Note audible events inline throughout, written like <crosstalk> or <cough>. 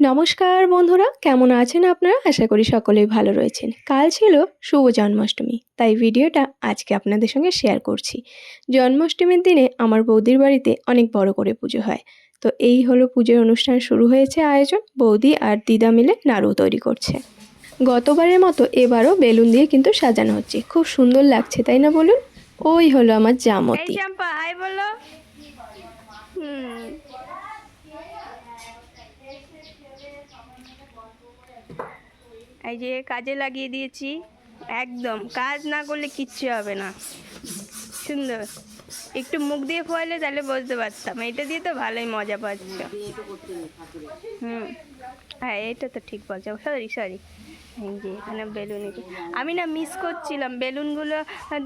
নমস্কার বন্ধুরা, কেমন আছেন আপনারা? আশা করি সকলেই ভালো রয়েছেন। কাল ছিল শুভ জন্মাষ্টমী, তাই ভিডিওটা আজকে আপনাদের সঙ্গে শেয়ার করছি। জন্মাষ্টমীর দিনে আমার বৌদির বাড়িতে অনেক বড় করে পুজো হয়। তো এই হলো পুজোর অনুষ্ঠান শুরু হয়েছে আয়োজন। বৌদি আর দিদা মিলে নাড়ু তৈরি করছে। গতবারের মতো এবারও বেলুন দিয়ে কিন্তু সাজানো হচ্ছে। খুব সুন্দর লাগছে, তাই না বলুন? ওই হলো আমার জামতি। বলো হুম এই যে কাজে লাগিয়ে দিয়েছি। একদম, কাজ না করলে কিচ্ছু হবে না। সুন্দর। একটু মুখ দিয়ে খোয়ালে তাহলে বুঝতে পারতাম। এটা দিয়ে তো ভালোই মজা পাচ্ছ। হুম। হ্যাঁ এটা তো ঠিক বলছো। Sorry sorry. এই যে এখানে বেলুন আমি না মিস করছিলাম। বেলুনগুলো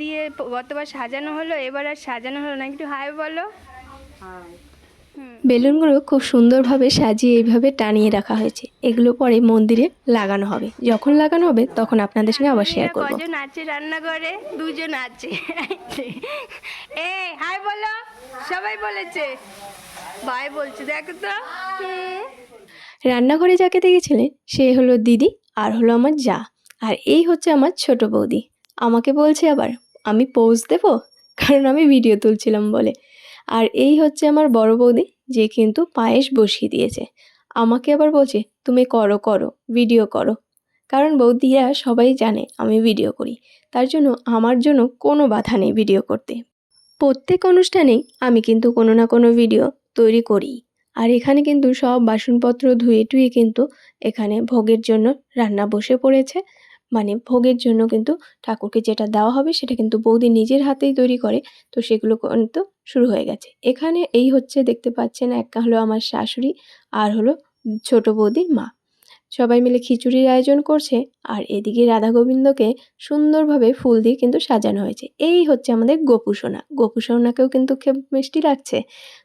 দিয়ে গতবার সাজানো হলো, এবার আর সাজানো হলো না। একটু হাই বলো। হুম বেলুনগুলো খুব সুন্দরভাবে সাজিয়ে এইভাবে টানিয়ে রাখা হয়েছে। এগুলো পরে মন্দিরে লাগানো হবে। যখন লাগানো হবে তখন আপনাদের সঙ্গে আবার শেয়ার করব। কজন আছে রান্নাঘরে? দুজন আছে। এ হাই বলো। সবাই বলেছে। ভাই বলছে দেখো তো। রান্নাঘরে যাকে দেখেছিলেন সে হলো দিদি আর হলো আমার যা। আর এই হচ্ছে আমার ছোট বৌদি। আমাকে বলছে আবার আমি পোজ দেবো? কারণ আমি ভিডিও তুলছিলাম বলে। আর এই হচ্ছে আমার বড় বৌদি, যে কিন্তু পায়েস বসিয়ে দিয়েছে। আমাকে আবার বলছে, তুমি করো করো ভিডিও করো। কারণ বৌদিরা সবাই জানে আমি ভিডিও করি। তার জন্য আমার জন্য কোনো বাধা নেই ভিডিও করতে। প্রত্যেক অনুষ্ঠানেই আমি কিন্তু কোনো না কোনো ভিডিও তৈরি করি। আর এখানে কিন্তু সব বাসনপত্র ধুয়ে টুয়ে কিন্তু এখানে ভোগের জন্য রান্না বসে পড়েছে। মানে ভোগের জন্য কিন্তু ঠাকুরকে যেটা দেওয়া হবে সেটা কিন্তু বৌদি নিজের হাতেই তৈরি করে, তো সেগুলো কিন্তু শুরু হয়ে গেছে। এখানে এই হচ্ছে দেখতে পাচ্ছেন একটা হলো আমার শাশুড়ি আর হলো ছোট বৌদির মা। সবাই মিলে খিচুড়ির আয়োজন করছে আর এদিকে রাধা গোবিন্দকে সুন্দরভাবে ফুল দিয়ে কিন্তু সাজানো হয়েছে। এই হচ্ছে আমাদের গোপুসোনা গোপুসোনাকেও কিন্তু খুব মিষ্টি লাগছে,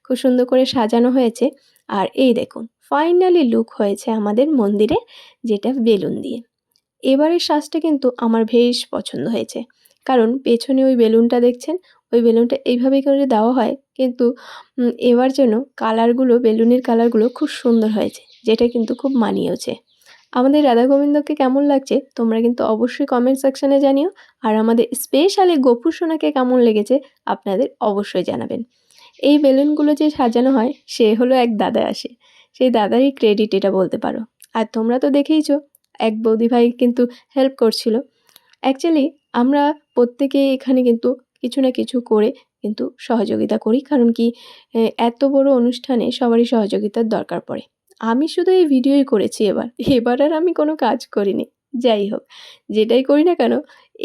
খুব সুন্দর করে সাজানো হয়েছে। আর এই দেখুন ফাইনালি লুক হয়েছে আমাদের মন্দিরে, যেটা বেলুন দিয়ে। এবারের সাজটা কিন্তু আমার বেশ পছন্দ হয়েছে। কারণ পেছনে ওই বেলুনটা দেখছেন? ওই বেলুনটা এইভাবে করে দেওয়া হয়, কিন্তু এবার যেন কালারগুলো, বেলুনের কালারগুলো খুব সুন্দর হয়েছে, যেটা কিন্তু খুব মানিয়েছে আমাদের রাধা গোবিন্দকে কেমন লাগছে? তোমরা কিন্তু অবশ্যই কমেন্ট সেকশানে জানিও, আর আমাদের স্পেশালি গোপুর সোনাকে কেমন লেগেছে আপনাদের অবশ্যই জানাবেন। এই বেলুনগুলো যে সাজানো হয়, সে হলো এক দাদা আসে। সেই দাদারই ক্রেডিট এটা বলতে পারো। আর তোমরা তো দেখেইছো এক বৌদি ভাই কিন্তু হেল্প করছিল। অ্যাকচুয়ালি আমরা প্রত্যেকে এখানে কিন্তু কিছু না কিছু করে কিন্তু সহযোগিতা করি, কারণ কি এত বড় অনুষ্ঠানে সবারই সহযোগিতার দরকার পড়ে। আমি শুধু এই ভিডিওই করেছি এবার এবার আর আমি কোনো কাজ করিনি। যাই হোক, যেটাই করি না কেন,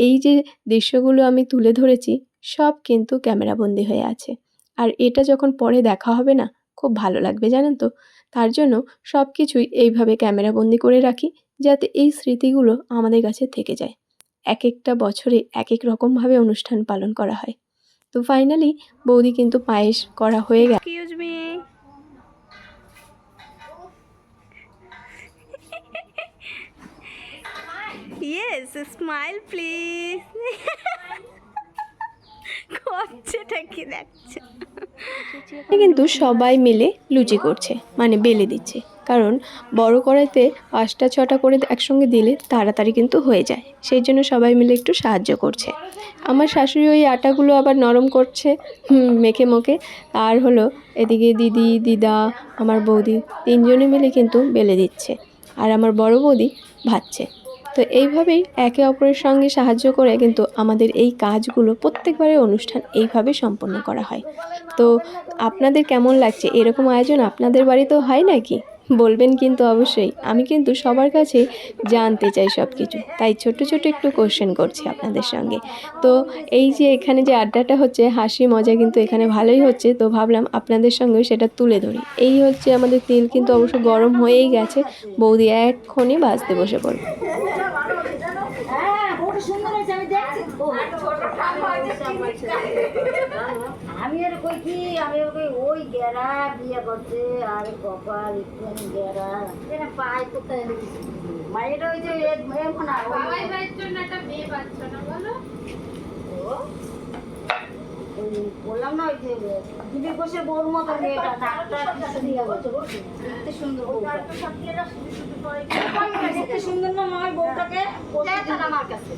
এই যে দৃশ্যগুলো আমি তুলে ধরেছি, সব কিন্তু ক্যামেরাবন্দি হয়ে আছে। আর এটা যখন পরে দেখা হবে না, খুব ভালো লাগবে জানেন তো? তার জন্য সব কিছুই এইভাবে ক্যামেরাবন্দি করে রাখি। যাতে এই স্মৃতিগুলো আমাদের কাছে থেকে যায়। এক একটা বছরে এক এক রকমভাবে অনুষ্ঠান পালন করা হয়। তো ফাইনালি বৌদি কিন্তু পায়েস করা হয়ে গেছে excuse me yes smile please করছেটা কি দেখছে? কিন্তু সবাই মিলে লুচি করছে মানে বেলে দিচ্ছে। কারণ বড় কড়াইতে পাঁচটা, ছটা করে একসঙ্গে দিলে তাড়াতাড়ি কিন্তু হয়ে যায়। সেই জন্য সবাই মিলে একটু সাহায্য করছে। আমার শাশুড়ি ওই আটাগুলো আবার নরম করছে মেখে মুখে। আর হলো এদিকে দিদি, দিদা, আমার বৌদি তিনজনে মিলে কিন্তু বেলে দিচ্ছে। আর আমার বড় বৌদি ভাজছে তো এইভাবেই একে অপরের সঙ্গে সাহায্য করে কিন্তু আমাদের এই কাজগুলো প্রত্যেকবারের অনুষ্ঠান এইভাবে সম্পন্ন করা হয়। তো আপনাদের কেমন লাগছে? এরকম আয়োজন আপনাদের বাড়িতেও হয় নাকি? বলবেন কিন্তু অবশ্যই, আমি কিন্তু সবার কাছে জানতে চাই সব কিছু তাই ছোট ছোট একটু কোশ্চেন করছি আপনাদের সঙ্গে। তো এই যে এখানে যে আড্ডাটা হচ্ছে, হাসি, মজা কিন্তু এখানে ভালোই হচ্ছে। তো ভাবলাম আপনাদের সঙ্গে সেটা তুলে ধরি। এই হচ্ছে আমাদের তেল কিন্তু অবশ্য গরম হয়েই গেছে। বৌদি এক্ষণে বাজতে বসে পড়বে। ওটা সুন্দর হয়েছে আমি দেখছি তো। আমি আর কই কি আমি আর কই ওই গেরা বিয়ে করছে আর কপাল একটু গেরা এটা পায় কোথায় মায়ের ওই যে এ- এমন আর ওই- ও? ওই বললাম যে দিলীপ ঘোষের বউর মতো মেয়েটা নাকটা কিছু দিয়ে গেছে দেখতে সুন্দর দেখতে সুন্দর না নয় বউটাকে। আমার কাছে।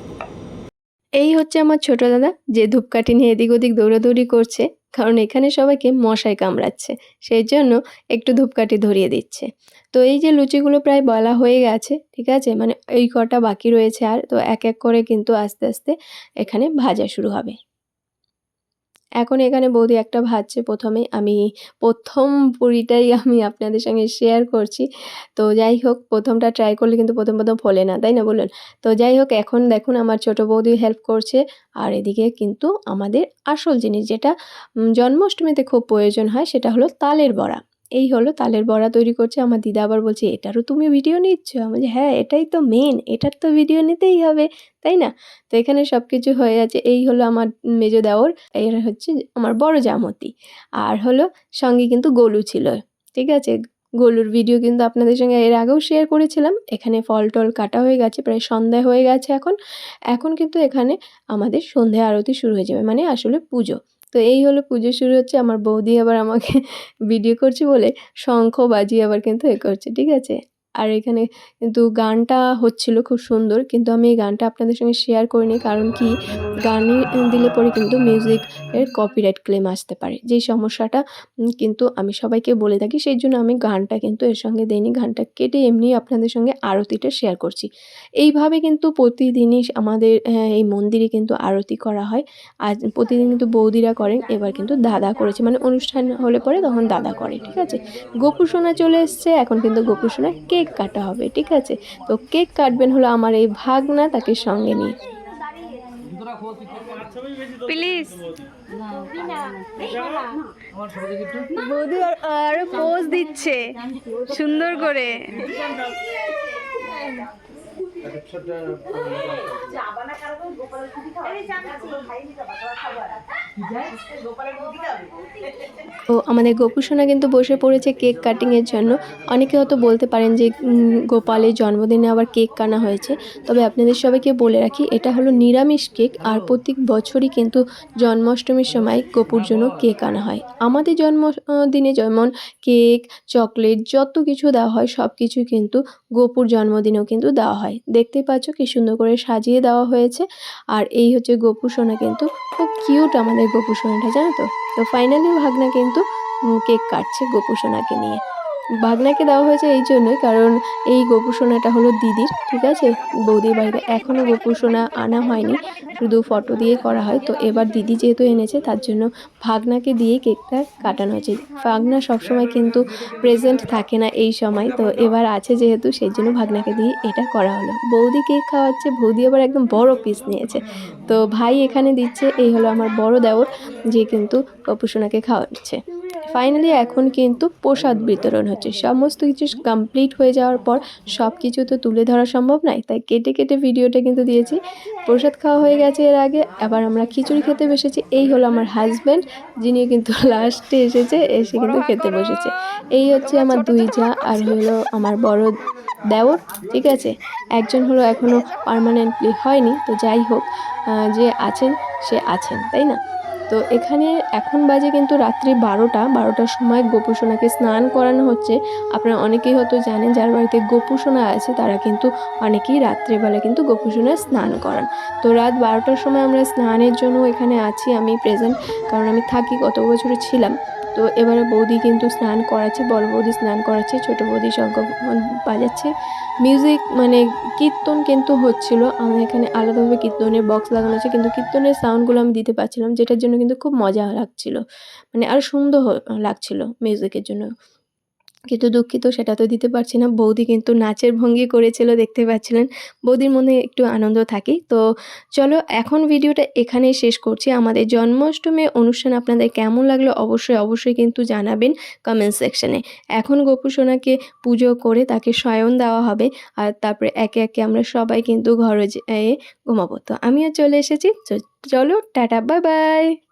এই হচ্ছে আমার ছোট দাদা যে ধূপকাঠি নিয়ে এদিক ওদিক দৌড়াদৌড়ি করছে কারণ এখানে সবাইকে মশায় কামড়াচ্ছে সেই জন্য একটু ধূপকাঠি ধরিয়ে দিচ্ছে। তো এই যে লুচিগুলো প্রায় বলা হয়ে গেছে ঠিক আছে? মানে এই কটা বাকি রয়েছে আর তো এক এক করে কিন্তু আস্তে আস্তে এখানে ভাজা শুরু হবে। এখন এখানে বৌদি একটা ভাজছে প্রথমে। আমি প্রথম পুরিটাই আমি আপনাদের সঙ্গে শেয়ার করছি। তো যাই হোক, প্রথমটা ট্রাই করলে কিন্তু প্রথম প্রথম ফলে না, তাই না বলুন? তো যাই হোক, এখন দেখুন আমার ছোট বৌদি হেল্প করছে। আর এদিকে কিন্তু আমাদের আসল জিনিস যেটা জন্মাষ্টমীতে খুব প্রয়োজন হয়, সেটা হলো তালের বড়া। এই হলো তালের বড়া তৈরি করছে। আমার দিদা আবার বলছে এটারও তুমি ভিডিও নিচ্ছ? আমি বলছি, হ্যাঁ এটাই তো মেন এটার তো ভিডিও নিতেই হবে তাই না? তো এখানে সব কিছু হয়ে আছে। এই হলো আমার মেজো দেওর এর হচ্ছে আমার বড় জামতি। আর হলো সঙ্গে কিন্তু গোলু ছিল। ঠিক আছে? গোলুর ভিডিও কিন্তু আপনাদের সঙ্গে এর আগেও শেয়ার করেছিলাম। এখানে ফল টল কাটা হয়ে গেছে প্রায় সন্ধ্যা হয়ে গেছে এখন। এখন কিন্তু এখানে আমাদের সন্ধে আরতি শুরু হয়ে যাবে মানে আসলে পুজো। তো এই হলো পুজো শুরু হচ্ছে। আমার বৌদি আবার আমাকে <laughs> ভিডিও করছে বলে শঙ্খ বাজিয়ে আবার কিন্তু এ করছে, ঠিক আছে? আর এখানে কিন্তু গানটা হচ্ছিল খুব সুন্দর, কিন্তু আমি এই গানটা আপনাদের সঙ্গে শেয়ার করিনি কারণ কি? গানে দিলে পরে কিন্তু মিউজিক এর কপিরাইট ক্লেম আসতে পারে। যেই সমস্যাটা কিন্তু আমি সবাইকে বলে থাকি, সেই জন্য আমি গানটা কিন্তু এর সঙ্গে দেইনি, গানটা কেটে এমনি আপনাদের সঙ্গে আরতিটা শেয়ার করছি। এইভাবে কিন্তু প্রতিদিনই আমাদের এই মন্দিরে কিন্তু আরতি করা হয়। আজ প্রতিদিন কিন্তু বৌদিরা করেন, এবার কিন্তু দাদা করেছে। মানে অনুষ্ঠান হলে পরে তখন দাদা করে, ঠিক আছে? গোপু সোনা চলে এসছে, এখন কিন্তু গোপু সোনা কেক কাটা হবে ঠিক আছে? তো কেক কাটবেন হলো আমার এই ভাগনা তাকে সঙ্গে নিয়ে। প্লিজ। বৌদি আর- আরও পোজ দিচ্ছে। সুন্দর করে। তো আমাদের গোপুসোনা কিন্তু বসে পড়েছে কেক কাটিংয়ের জন্য। অনেকে হয়তো বলতে পারেন যে গোপালের জন্মদিনে আবার কেক কানা হয়েছে। তবে আপনাদের সবাইকে বলে রাখি, এটা হলো নিরামিষ কেক, আর প্রত্যেক বছরই কিন্তু জন্মাষ্টমীর সময় গোপুর জন্য কেক আনা হয়। আমাদের জন্মদিনে যেমন কেক, চকলেট, যত কিছু দেওয়া হয় সব কিছু কিন্তু গোপুর জন্মদিনেও কিন্তু দেওয়া হয়। দেখতে পাচ্ছ কি সুন্দর করে সাজিয়ে দেওয়া হয়েছে। আর এই হচ্ছে গোপু সোনা কিন্তু খুব কিউট আমাদের গোপু সোনাটা জানো তো? তো ফাইনালি ভাগনা কিন্তু কেক কাটছে গোপুসোনাকে নিয়ে। ভাগনাকে দেওয়া হয়েছে এই জন্যই, কারণ এই গোপু সোনাটা হলো দিদির, ঠিক আছে? বৌদির বাড়িতে এখনও গোপু সোনা আনা হয়নি, শুধু ফটো দিয়ে করা হয়। তো এবার দিদি যেহেতু এনেছে, তার জন্য ভাগনাকে দিয়ে কেকটা কাটানো হয়েছে। ভাগনা সবসময় কিন্তু প্রেজেন্ট থাকে না এই সময়, তো এবার আছে যেহেতু, সেই জন্য ভাগনাকে দিয়ে এটা করা হলো। বৌদি কেক খাওয়াচ্ছে, বৌদি আবার একদম বড় পিস নিয়েছে। তো ভাই এখানে দিচ্ছে, এই হলো আমার বড় দেওর, যে কিন্তু কপুসোনাকে খাওয়াচ্ছে। ফাইনালি এখন কিন্তু প্রসাদ বিতরণ হচ্ছে। সমস্ত কিছু কমপ্লিট হয়ে যাওয়ার পর সব কিছু তো তুলে ধরা সম্ভব নয়, তাই কেটে কেটে ভিডিওটা কিন্তু দিয়েছি। প্রসাদ খাওয়া হয়ে গেছে এর আগে, আবার আমরা খিচুড়ি খেতে বসেছি। এই হলো আমার হাজব্যান্ড যিনি কিন্তু লাস্টে এসেছে, এসে কিন্তু খেতে বসেছে। এই হচ্ছে আমার দুই যা, আর হলো আমার বড় দেওর, ঠিক আছে? একজন হলো এখনও পারমানেন্টলি হয়নি, তো যাই হোক যে আছেন, সে আছেন, তাই না? তো এখানে এখন বাজে কিন্তু রাত্রি বারোটা। বারোটার সময় গোপুসোনাকে স্নান করানো হচ্ছে। আপনারা অনেকেই হয়তো জানেন, যার বাড়িতে গোপুসোনা আছে, তারা কিন্তু অনেকেই রাত্রেবেলা কিন্তু গোপুসোনার স্নান করান। তো রাত বারোটার সময় আমরা স্নানের জন্য এখানে আছি, আমি প্রেজেন্ট, কারণ আমি থাকি, গত বছর ছিলাম। তো এবারে বৌদি কিন্তু স্নান করাচ্ছে, বড় বৌদি স্নান করাচ্ছে, ছোট বৌদি শঙ্খ বাজাচ্ছে। মিউজিক মানে কীর্তন কিন্তু হচ্ছিল আমার এখানে আলাদাভাবে কীর্তনের বক্স লাগানো আছে, কিন্তু কীর্তনের সাউন্ডগুলো আমি দিতে পারছিলাম, যেটার জন্য কিন্তু খুব মজা লাগছিল। মানে আর সুন্দর লাগছিল মিউজিকের জন্য। কিন্তু দুঃখিত, সেটা তো দিতে পারছি না। বৌদি কিন্তু নাচের ভঙ্গি করেছিল, দেখতে পাচ্ছিলেন। বৌদির মনে একটু আনন্দ থাকে। তো চলো, এখন ভিডিওটা এখানেই শেষ করছি। আমাদের জন্মাষ্টমী অনুষ্ঠান আপনাদের কেমন লাগল অবশ্যই অবশ্যই কিন্তু জানাবেন কমেন্ট সেকশানে এখন গোপু সোনাকে পুজো করে তাকে শয়ন দেওয়া হবে আর তারপরে একে একে আমরা সবাই কিন্তু ঘরে ঘুমাবো। তো আমিও চলে এসেছি। চলো, টাটা বাই বাই